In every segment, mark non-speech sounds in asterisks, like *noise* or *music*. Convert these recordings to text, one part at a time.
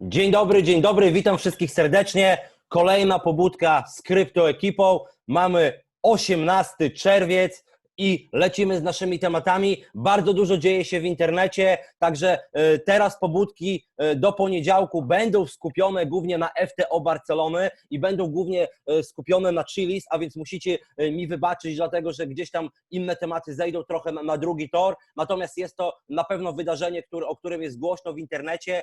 Dzień dobry, dzień dobry, witam wszystkich serdecznie. Kolejna pobudka z kryptoekipą. Mamy 18 czerwiec i lecimy z naszymi tematami. Bardzo dużo dzieje się w internecie, także e, teraz pobudki e, do poniedziałku będą skupione głównie na FTO Barcelony i będą głównie e, skupione na Chilis, a więc musicie mi wybaczyć, dlatego że gdzieś tam inne tematy zejdą trochę na, drugi tor. Natomiast jest to na pewno wydarzenie, o którym jest głośno w internecie,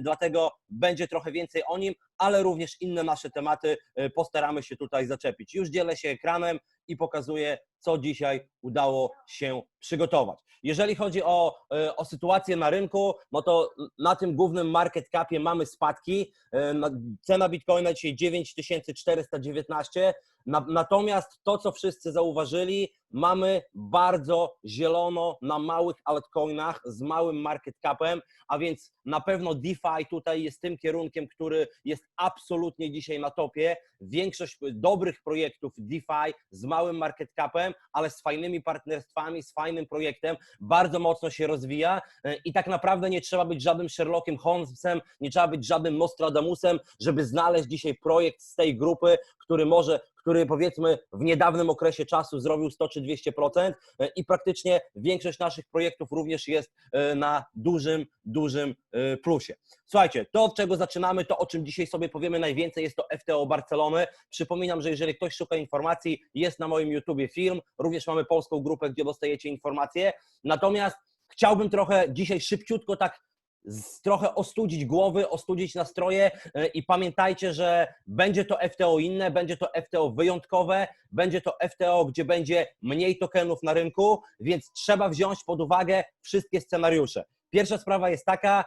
dlatego będzie trochę więcej o nim, ale również inne nasze tematy e, postaramy się tutaj zaczepić. Już dzielę się ekranem i pokazuję, co dzisiaj udało się przygotować. Jeżeli chodzi o, e, o sytuację na rynku, no to na tym głównym market capie mamy spadki. E, na- Cena Bitcoina dzisiaj 9419. Na- Natomiast to, co wszyscy zauważyli, mamy bardzo zielono na małych altcoinach z małym market capem, a więc na pewno DeFi tutaj jest tym kierunkiem, który jest absolutnie dzisiaj na topie. Większość dobrych projektów DeFi z małym market capem, ale z fajnymi partnerstwami, z fajnym projektem, bardzo mocno się rozwija i tak naprawdę nie trzeba być żadnym Sherlockiem Holmesem, nie trzeba być żadnym Nostradamusem, żeby znaleźć dzisiaj projekt z tej grupy, który może, który powiedzmy w niedawnym okresie czasu zrobił 100 czy 200% e, i praktycznie większość naszych projektów również jest e, na dużym, dużym e, plusie. Słuchajcie, to od czego zaczynamy, to o czym dzisiaj sobie powiemy najwięcej, jest to FTO Barcelony. Przypominam, że jeżeli ktoś szuka informacji, jest na moim YouTubie film, również mamy polską grupę, gdzie dostajecie informacje. Natomiast chciałbym trochę dzisiaj szybciutko tak trochę ostudzić głowy, ostudzić nastroje e, i pamiętajcie, że będzie to FTO inne, będzie to FTO wyjątkowe, będzie to FTO, gdzie będzie mniej tokenów na rynku, więc trzeba wziąć pod uwagę wszystkie scenariusze. Pierwsza sprawa jest taka,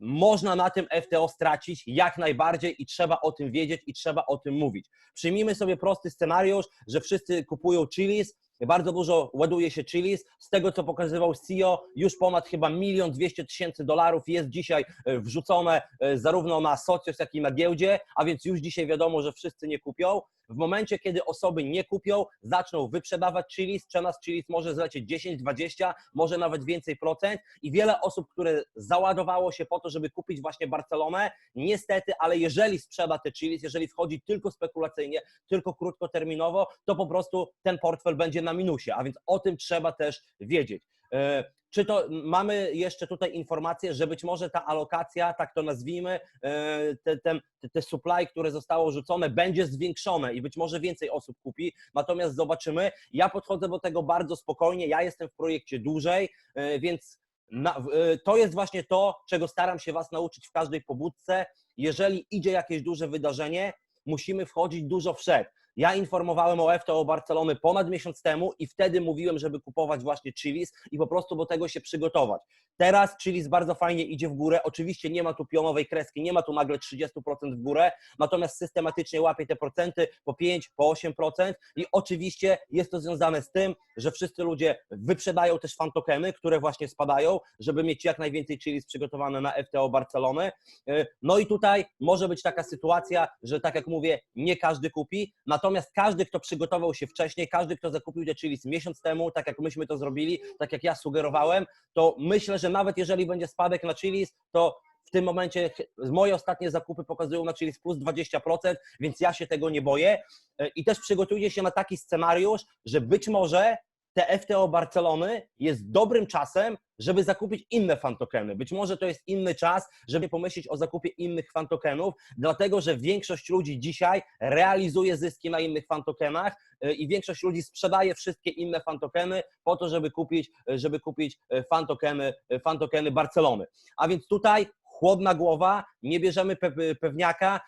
można na tym FTO stracić jak najbardziej i trzeba o tym wiedzieć i trzeba o tym mówić. Przyjmijmy sobie prosty scenariusz, że wszyscy kupują Chilis, bardzo dużo ładuje się Chilis. Z tego, co pokazywał CEO, już ponad chyba milion dwieście tysięcy dolarów jest dzisiaj e, wrzucone e, zarówno na Socios, jak i na giełdzie, a więc już dzisiaj wiadomo, że wszyscy nie kupią. W momencie, kiedy osoby nie kupią, zaczną wyprzedawać Chilis, cena z Chilis może zlecieć 10, 20, może nawet więcej procent i wiele osób, które załadowało się po to, żeby kupić właśnie Barcelonę, niestety, ale jeżeli sprzeda te Chilis, jeżeli wchodzi tylko spekulacyjnie, tylko krótkoterminowo, to po prostu ten portfel będzie na minusie, a więc o tym trzeba też wiedzieć. E, Czy to mamy jeszcze tutaj informację, że być może ta alokacja, tak to nazwijmy, e, te, te, te supply, które zostało rzucone, będzie zwiększone i być może więcej osób kupi. Natomiast zobaczymy. Ja podchodzę do tego bardzo spokojnie. Ja jestem w projekcie dłużej, e, więc na, to jest właśnie to, czego staram się Was nauczyć w każdej pobudce. Jeżeli idzie jakieś duże wydarzenie, musimy wchodzić dużo wszedł. Ja informowałem o FTO Barcelony ponad miesiąc temu i wtedy mówiłem, żeby kupować właśnie Chilis i po prostu do tego się przygotować. Teraz Chilis bardzo fajnie idzie w górę. Oczywiście nie ma tu pionowej kreski, nie ma tu nagle 30% w górę, natomiast systematycznie łapie te procenty po 5, po 8% i oczywiście jest to związane z tym, że wszyscy ludzie wyprzedają też fantokeny, które właśnie spadają, żeby mieć jak najwięcej Chilis przygotowane na FTO Barcelony. E, No i tutaj może być taka sytuacja, że tak jak mówię, nie każdy kupi, natomiast każdy, kto przygotował się wcześniej, każdy, kto zakupił te chilis miesiąc temu, tak jak myśmy to zrobili, tak jak ja sugerowałem, to myślę, że nawet jeżeli będzie spadek na chilis, to w tym momencie moje ostatnie zakupy pokazują na chilis plus 20%, więc ja się tego nie boję. E, I też przygotujcie się na taki scenariusz, że być może te FTO Barcelony jest dobrym czasem, żeby zakupić inne fantokeny. Być może to jest inny czas, żeby pomyśleć o zakupie innych fantokenów, dlatego że większość ludzi dzisiaj realizuje zyski na innych fantokenach y, i większość ludzi sprzedaje wszystkie inne fantokeny po to, żeby kupić, y, żeby kupić y, fantokeny, fantokeny Barcelony. A więc tutaj chłodna głowa, nie bierzemy pe- pewniaka.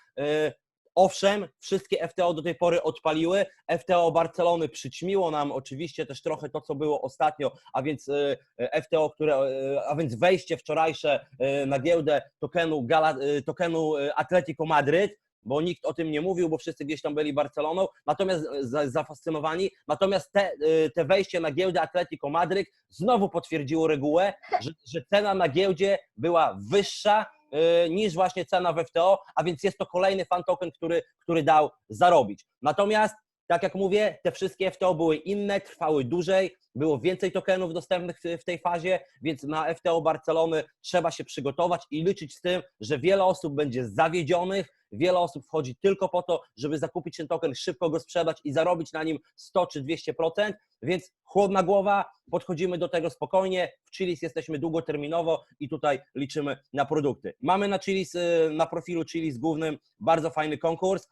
Owszem, wszystkie FTO do tej pory odpaliły. FTO Barcelony przyćmiło nam oczywiście też trochę to, co było ostatnio, a więc y, FTO, które, y, a więc wejście wczorajsze y, na giełdę tokenu, Gala, tokenu Atletico Madryt, bo nikt o tym nie mówił, bo wszyscy gdzieś tam byli Barceloną, natomiast za- zafascynowani. Natomiast te, te wejście na giełdę Atletico Madryt znowu potwierdziło regułę, że, że cena na giełdzie była wyższa niż właśnie cena w FTO, a więc jest to kolejny fan token, który, który dał zarobić. Natomiast Tak jak mówię, te wszystkie FTO były inne, trwały dłużej, było więcej tokenów dostępnych w- tej fazie, więc na FTO Barcelony trzeba się przygotować i liczyć z tym, że wiele osób będzie zawiedzionych, wiele osób wchodzi tylko po to, żeby zakupić ten token, szybko go sprzedać i zarobić na nim 100 czy 200%, więc chłodna głowa, podchodzimy do tego spokojnie. W Chilis jesteśmy długoterminowo i tutaj liczymy na produkty. Mamy na Chilis, y, na profilu Chilis głównym bardzo fajny konkurs,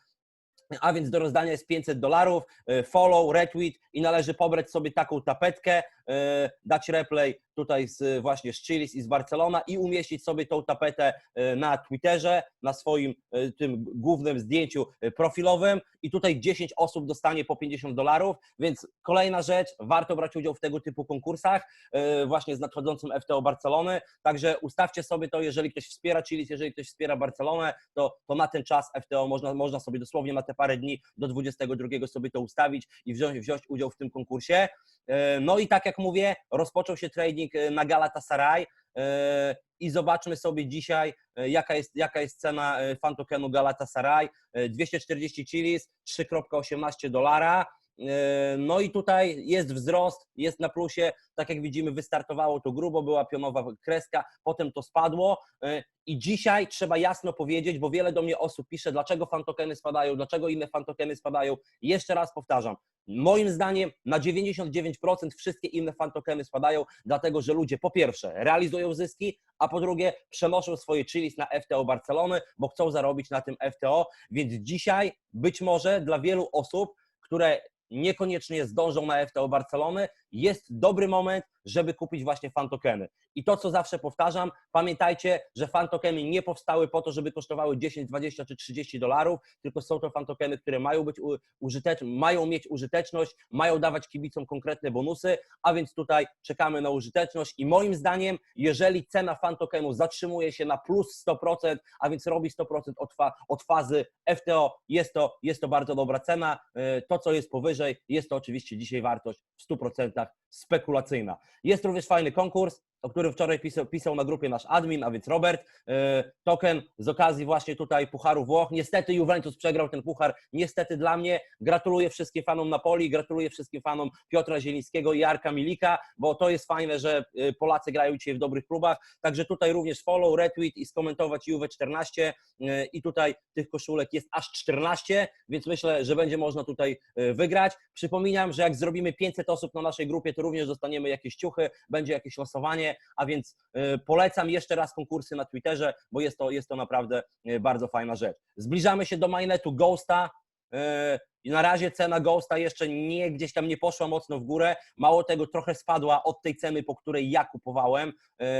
a więc do rozdania jest 500 dolarów, y, follow, retweet i należy pobrać sobie taką tapetkę, y, dać replay tutaj z, właśnie z Chilis i z Barcelona i umieścić sobie tą tapetę y, na Twitterze, na swoim y, tym głównym zdjęciu y, profilowym. I tutaj 10 osób dostanie po 50 dolarów, więc kolejna rzecz, warto brać udział w tego typu konkursach właśnie z nadchodzącym FTO Barcelony, także ustawcie sobie to, jeżeli ktoś wspiera Chilis, jeżeli ktoś wspiera Barcelonę, to, to na ten czas FTO można, można sobie dosłownie na te parę dni do 22 sobie to ustawić i wziąć, wziąć udział w tym konkursie. E, No i tak jak mówię, rozpoczął się trading e, na Galatasaray e, i zobaczmy sobie dzisiaj, jaka jest, jaka jest cena e, fan tokenu Galatasaray. E, 240 chilis, 3,18 dolara. E, No i tutaj jest wzrost, jest na plusie. Tak jak widzimy, wystartowało to grubo, była pionowa kreska, potem to spadło. E, I dzisiaj trzeba jasno powiedzieć, bo wiele do mnie osób pisze, dlaczego fantokeny spadają, dlaczego inne fantokeny spadają. Jeszcze raz powtarzam, moim zdaniem na 99% wszystkie inne fantokeny spadają, dlatego że ludzie po pierwsze realizują zyski, a po drugie przenoszą swoje chilis na FTO Barcelony, bo chcą zarobić na tym FTO, więc dzisiaj być może dla wielu osób, które niekoniecznie zdążą na FTO Barcelony, jest dobry moment, żeby kupić właśnie fantokeny. I to, co zawsze powtarzam, pamiętajcie, że fantokeny nie powstały po to, żeby kosztowały 10, 20 czy 30 dolarów, tylko są to fantokeny, które mają być użyteczne, mają mieć użyteczność, mają dawać kibicom konkretne bonusy, a więc tutaj czekamy na użyteczność i moim zdaniem, jeżeli cena fantokenu zatrzymuje się na plus 100%, a więc robi 100% od, fa- od fazy FTO, jest to, jest to bardzo dobra cena. E, To, co jest powyżej, jest to oczywiście dzisiaj wartość w 100% spekulacyjna. Jest również fajny konkurs, o którym wczoraj pisał, pisał na grupie nasz admin, a więc Robert. E, Token z okazji właśnie tutaj Pucharu Włoch. Niestety Juventus przegrał ten puchar, niestety dla mnie. Gratuluję wszystkim fanom Napoli, gratuluję wszystkim fanom Piotra Zielińskiego i Arka Milika, bo to jest fajne, że e, Polacy grają dzisiaj w dobrych klubach. Także tutaj również follow, retweet i skomentować Juve 14 e, i tutaj tych koszulek jest aż 14, więc myślę, że będzie można tutaj wygrać. Przypominam, że jak zrobimy 500 osób na naszej grupie, to również dostaniemy jakieś ciuchy, będzie jakieś losowanie, a więc e, polecam jeszcze raz konkursy na Twitterze, bo jest to, jest to naprawdę e, bardzo fajna rzecz. Zbliżamy się do mainnetu Ghosta. i Na razie cena Ghosta jeszcze nie gdzieś tam nie poszła mocno w górę. Mało tego, trochę spadła od tej ceny, po której ja kupowałem.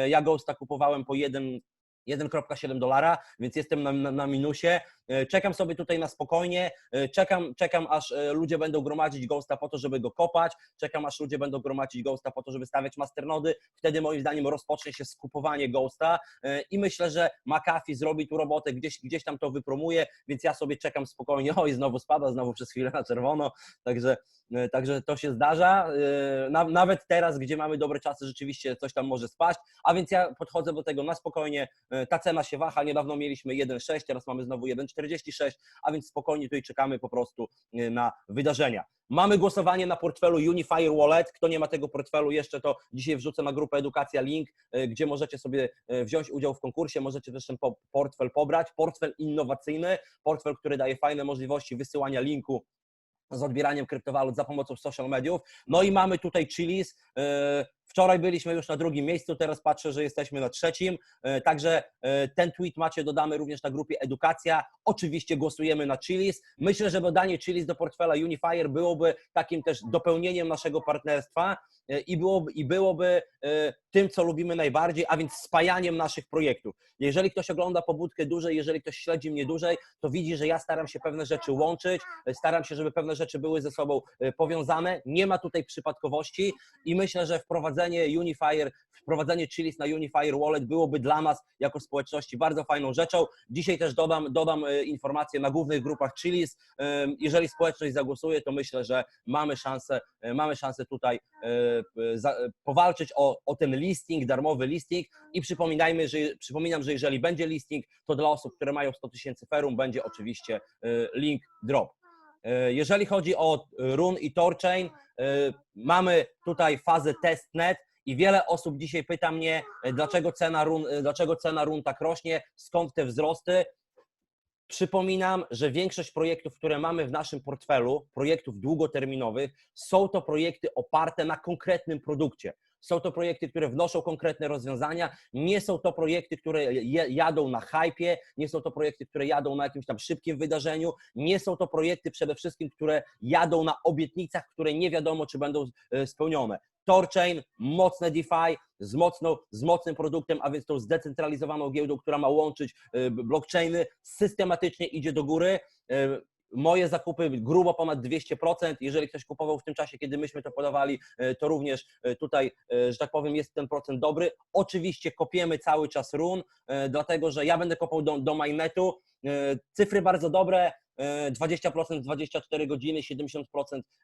Ja Ghosta kupowałem po 1, 1,7 dolara, więc jestem na, na, na minusie. E, Czekam sobie tutaj na spokojnie, e, czekam, czekam aż e, ludzie będą gromadzić Ghosta po to, żeby go kopać, czekam aż ludzie będą gromadzić Ghosta po to, żeby stawiać masternody, wtedy moim zdaniem rozpocznie się skupowanie Ghosta. I myślę, że McAfee zrobi tu robotę, gdzieś, gdzieś tam to wypromuje, więc ja sobie czekam spokojnie, *laughs* oj znowu spada, znowu przez chwilę na czerwono, także, także to się zdarza, Na- nawet teraz, gdzie mamy dobre czasy, rzeczywiście coś tam może spaść, a więc ja podchodzę do tego na spokojnie, ta cena się waha, niedawno mieliśmy 1,6, teraz mamy znowu 1,46, a więc spokojnie tutaj czekamy po prostu e, na wydarzenia. Mamy głosowanie na portfelu Unifier Wallet. Kto nie ma tego portfelu jeszcze, to dzisiaj wrzucę na grupę Edukacja link, e, gdzie możecie sobie e, wziąć udział w konkursie, możecie też ten po- portfel pobrać. Portfel innowacyjny, portfel, który daje fajne możliwości wysyłania linku z odbieraniem kryptowalut za pomocą social mediów. No i mamy tutaj Chilis. Wczoraj byliśmy już na drugim miejscu, teraz patrzę, że jesteśmy na trzecim. E, Także e, ten tweet macie, dodamy również na grupie Edukacja. Oczywiście głosujemy na Chilis. Myślę, że dodanie Chilis do portfela Unifier byłoby takim też dopełnieniem naszego partnerstwa i byłoby, i byłoby e, tym, co lubimy najbardziej, a więc spajaniem naszych projektów. Jeżeli ktoś ogląda pobudkę dłużej, jeżeli ktoś śledzi mnie dłużej, to widzi, że ja staram się pewne rzeczy łączyć, e, staram się, żeby pewne rzeczy były ze sobą e, powiązane. Nie ma tutaj przypadkowości i myślę, że wprowadzenie Unifier, wprowadzenie Chilis na Unifier Wallet byłoby dla nas jako społeczności bardzo fajną rzeczą. Dzisiaj też dodam, dodam e, informacje na głównych grupach Chilis. E, Jeżeli społeczność zagłosuje, to myślę, że mamy szansę, e, mamy szansę tutaj e, e, e, powalczyć o, o ten listing, darmowy listing i przypominajmy, że, przypominam, że jeżeli będzie listing, to dla osób, które mają 100 tysięcy ferum będzie oczywiście e, link drop. E, Jeżeli chodzi o e, Run i Torchain, e, mamy tutaj fazę testnet i wiele osób dzisiaj pyta mnie, e, dlaczego cena Run, e, dlaczego cena Run tak rośnie, skąd te wzrosty. Przypominam, że większość projektów, które mamy w naszym portfelu, projektów długoterminowych, są to projekty oparte na konkretnym produkcie. Są to projekty, które wnoszą konkretne rozwiązania. Nie są to projekty, które jadą na hypie, nie są to projekty, które jadą na jakimś tam szybkim wydarzeniu. Nie są to projekty przede wszystkim, które jadą na obietnicach, które nie wiadomo, czy będą e, spełnione. Torchain, mocne DeFi, z, mocną, z mocnym produktem, a więc tą zdecentralizowaną giełdą, która ma łączyć e, blockchainy, systematycznie idzie do góry. E, Moje zakupy grubo ponad 200%. Jeżeli ktoś kupował w tym czasie, kiedy myśmy to podawali, e, to również tutaj, że tak powiem, jest ten procent dobry. Oczywiście kopiemy cały czas run, dlatego że ja będę kopał do, do mainnetu. Cyfry bardzo dobre, 20% w 24 godziny, 70%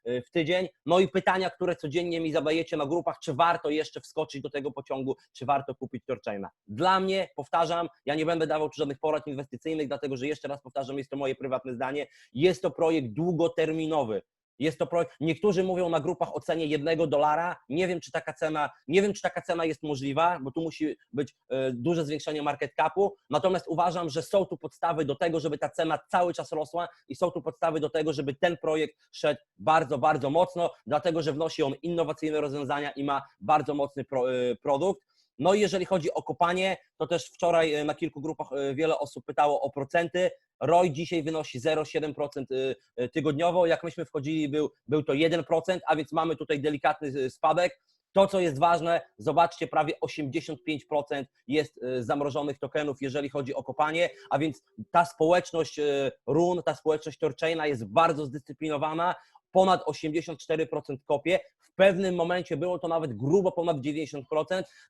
w tydzień. No i pytania, które codziennie mi zadajecie na grupach, czy warto jeszcze wskoczyć do tego pociągu, czy warto kupić Torchaina. Dla mnie, powtarzam, ja nie będę dawał tu żadnych porad inwestycyjnych, dlatego że jeszcze raz powtarzam, jest to moje prywatne zdanie, jest to projekt długoterminowy. Jest to projekt. Niektórzy mówią na grupach o cenie jednego dolara. Nie wiem, czy taka cena, nie wiem, czy taka cena jest możliwa, bo tu musi być e, duże zwiększenie market capu. Natomiast uważam, że są tu podstawy do tego, żeby ta cena cały czas rosła i są tu podstawy do tego, żeby ten projekt szedł bardzo, bardzo mocno, dlatego że wnosi on innowacyjne rozwiązania i ma bardzo mocny pro, e, produkt. No i jeżeli chodzi o kopanie, to też wczoraj e, na kilku grupach e, wiele osób pytało o procenty. ROI dzisiaj wynosi 0,7% y, y, tygodniowo. Jak myśmy wchodzili, był, był to 1%, a więc mamy tutaj delikatny spadek. To, co jest ważne, zobaczcie, prawie 85% jest zamrożonych tokenów, jeżeli chodzi o kopanie, a więc ta społeczność run, ta społeczność Torchaina jest bardzo zdyscyplinowana, ponad 84% kopie. Pewnym momencie było to nawet grubo ponad 90%,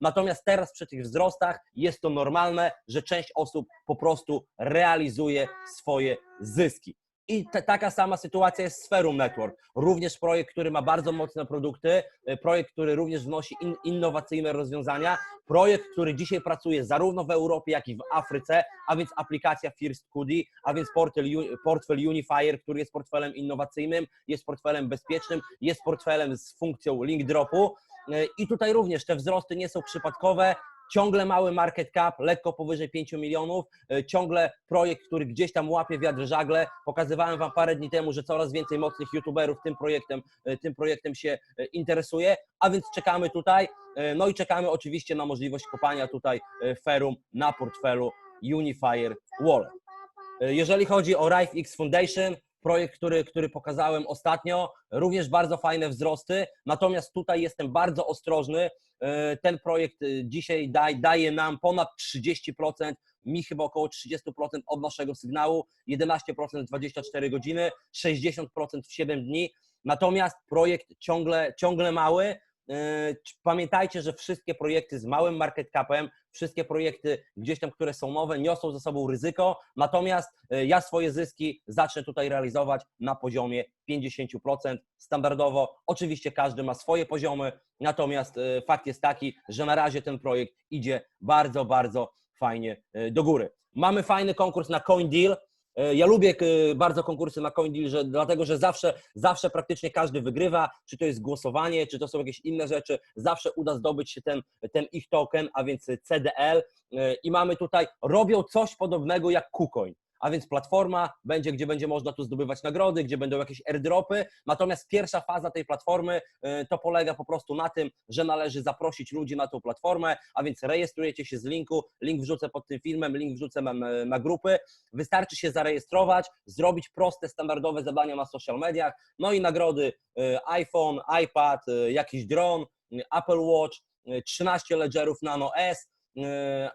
natomiast teraz przy tych wzrostach jest to normalne, że część osób po prostu realizuje swoje zyski. I taka sama sytuacja jest z Ferum Network. Również projekt, który ma bardzo mocne produkty, y, projekt, który również wnosi in, innowacyjne rozwiązania, projekt, który dzisiaj pracuje zarówno w Europie, jak i w Afryce, a więc aplikacja First Kudi, a więc portfel, portfel Unifier, który jest portfelem innowacyjnym, jest portfelem bezpiecznym, jest portfelem z funkcją link dropu. Y, I tutaj również te wzrosty nie są przypadkowe. Ciągle mały market cap, lekko powyżej 5 milionów, y, ciągle projekt, który gdzieś tam łapie wiatr żagle. Pokazywałem Wam parę dni temu, że coraz więcej mocnych youtuberów tym projektem, y, tym projektem się y, interesuje, a więc czekamy tutaj. No i czekamy oczywiście na możliwość kopania tutaj Ferum na portfelu Unifier Wallet. Jeżeli chodzi o Rife X Foundation, projekt, który, który pokazałem ostatnio, również bardzo fajne wzrosty, natomiast tutaj jestem bardzo ostrożny. Y, Ten projekt y, dzisiaj daj, daje nam ponad 30%, mi chyba około 30% od naszego sygnału, 11% w 24 godziny, 60% w 7 dni. Natomiast projekt ciągle, ciągle mały. Yy, Pamiętajcie, że wszystkie projekty z małym market capem, wszystkie projekty gdzieś tam, które są nowe, niosą ze sobą ryzyko. Natomiast yy, ja swoje zyski zacznę tutaj realizować na poziomie 50% standardowo. Oczywiście każdy ma swoje poziomy, natomiast yy, fakt jest taki, że na razie ten projekt idzie bardzo, bardzo fajnie do góry. Mamy fajny konkurs na CoinDeal. E, Ja lubię e, bardzo konkursy na CoinDeal, że, dlatego że zawsze, zawsze praktycznie każdy wygrywa, czy to jest głosowanie, czy to są jakieś inne rzeczy, zawsze uda zdobyć się ten, ten ich token, a więc CDL E, i mamy tutaj, robią coś podobnego jak KuCoin. A więc platforma będzie, gdzie będzie można tu zdobywać nagrody, gdzie będą jakieś airdropy. Natomiast pierwsza faza tej platformy e, to polega po prostu na tym, że należy zaprosić ludzi na tą platformę, a więc rejestrujecie się z linku. Link wrzucę pod tym filmem, link wrzucę na, grupy. Wystarczy się zarejestrować, zrobić proste, standardowe zadania na social mediach, no i nagrody e, iPhone, iPad, e, jakiś dron, Apple Watch, e, 13 ledgerów Nano S,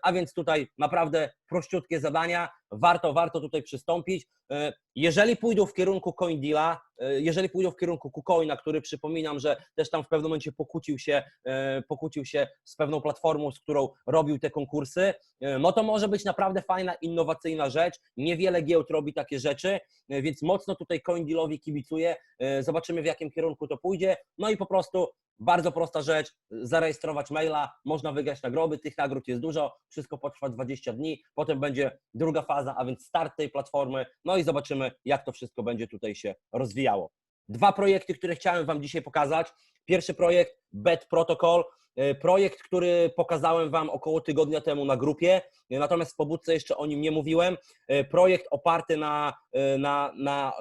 a więc tutaj naprawdę prościutkie zadania, warto, warto tutaj przystąpić. E, Jeżeli pójdą w kierunku CoinDeala, e, jeżeli pójdą w kierunku KuCoina, który przypominam, że też tam w pewnym momencie pokłócił się, e, pokłócił się z pewną platformą, z którą robił te konkursy, no to może być naprawdę fajna, innowacyjna rzecz. Niewiele giełd robi takie rzeczy, więc mocno tutaj CoinDealowi kibicuję. E, Zobaczymy w jakim kierunku to pójdzie. No i po prostu bardzo prosta rzecz, zarejestrować maila, można wygrać nagrody, tych nagród jest dużo, wszystko potrwa 20 dni, potem będzie druga faza, a więc start tej platformy, no i zobaczymy, jak to wszystko będzie tutaj się rozwijało. Dwa projekty, które chciałem Wam dzisiaj pokazać. Pierwszy projekt Bet Protocol, e, projekt, który pokazałem Wam około tygodnia temu na grupie, e, natomiast w pobudce jeszcze o nim nie mówiłem. E, Projekt oparty na, na, na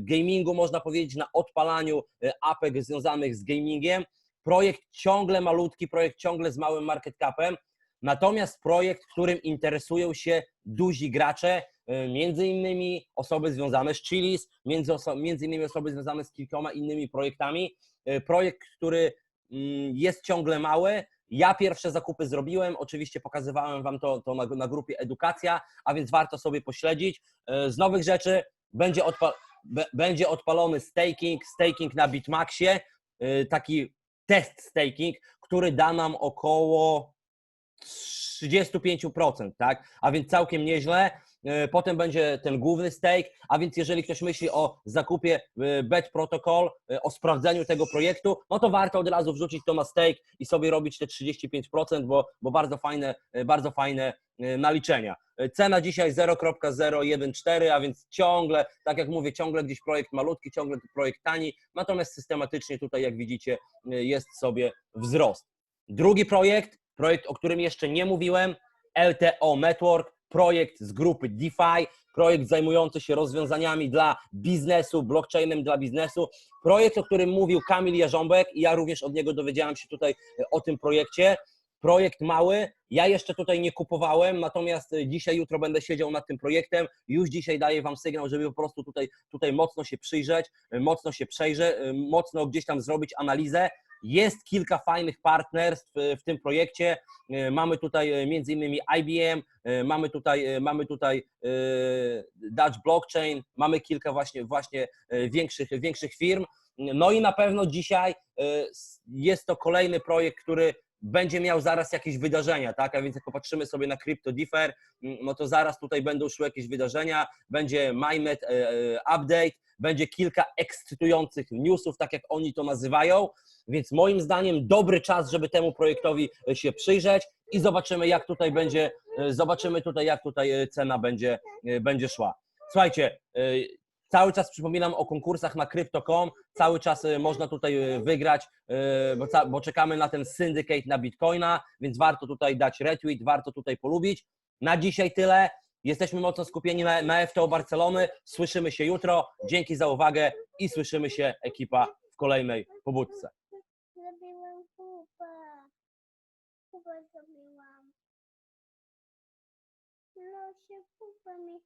gamingu, można powiedzieć, na odpalaniu apek związanych z gamingiem. Projekt ciągle malutki, projekt ciągle z małym market capem, natomiast projekt, którym interesują się duzi gracze, e, między innymi osoby związane z Chilis, między, między innymi osoby związane z kilkoma innymi projektami. E, Projekt, który mm, jest ciągle mały. Ja pierwsze zakupy zrobiłem, oczywiście pokazywałem Wam to, to na, na grupie Edukacja, a więc warto sobie pośledzić. E, Z nowych rzeczy będzie, odpa- będzie odpalony staking, staking na Bitmaxie, taki test staking, który da nam około 35%, tak? A więc całkiem nieźle. E, Potem będzie ten główny stake, a więc jeżeli ktoś myśli o zakupie e, Bet Protocol, e, o sprawdzeniu tego projektu, no to warto od razu wrzucić to na stake i sobie robić te 35%, bo, bo bardzo fajne, bardzo fajne naliczenia. Cena dzisiaj 0.014, a więc ciągle, tak jak mówię, ciągle gdzieś projekt malutki, ciągle projekt tani, natomiast systematycznie tutaj, jak widzicie, jest sobie wzrost. Drugi projekt, projekt, o którym jeszcze nie mówiłem, LTO Network, projekt z grupy DeFi, projekt zajmujący się rozwiązaniami dla biznesu, blockchainem dla biznesu, projekt, o którym mówił Kamil Jarząbek i ja również od niego dowiedziałem się tutaj e, o tym projekcie. Projekt mały, ja jeszcze tutaj nie kupowałem, natomiast e, dzisiaj, jutro będę siedział nad tym projektem. Już dzisiaj daję Wam sygnał, żeby po prostu tutaj, tutaj mocno się przyjrzeć, e, mocno się przejrzeć, mocno gdzieś tam zrobić analizę. Jest kilka fajnych partnerstw e, w tym projekcie. E, Mamy tutaj e, między innymi IBM, mamy tutaj, mamy tutaj Dutch Blockchain, mamy kilka właśnie, właśnie większych, większych firm. No i na pewno dzisiaj jest to kolejny projekt, który będzie miał zaraz jakieś wydarzenia, tak? A więc jak popatrzymy sobie na Crypto Differ, m, no to zaraz tutaj będą szły jakieś wydarzenia, będzie MyMed e, e, update, będzie kilka ekscytujących newsów, tak jak oni to nazywają, więc moim zdaniem dobry czas, żeby temu projektowi się przyjrzeć i zobaczymy jak tutaj będzie, e, zobaczymy tutaj jak tutaj cena będzie, będzie szła. Słuchajcie, Cały czas przypominam o konkursach na Crypto.com, cały czas y, można tutaj y, wygrać, y, bo, czekamy na ten syndicate na Bitcoina, więc warto tutaj dać retweet, warto tutaj polubić. Na dzisiaj tyle. Jesteśmy mocno skupieni na, FTO Barcelony. Słyszymy się jutro. Dzięki za uwagę i słyszymy się ekipa w kolejnej pobudce. Zrobiłam kupa. Kupa zrobiłam. No się kupa mi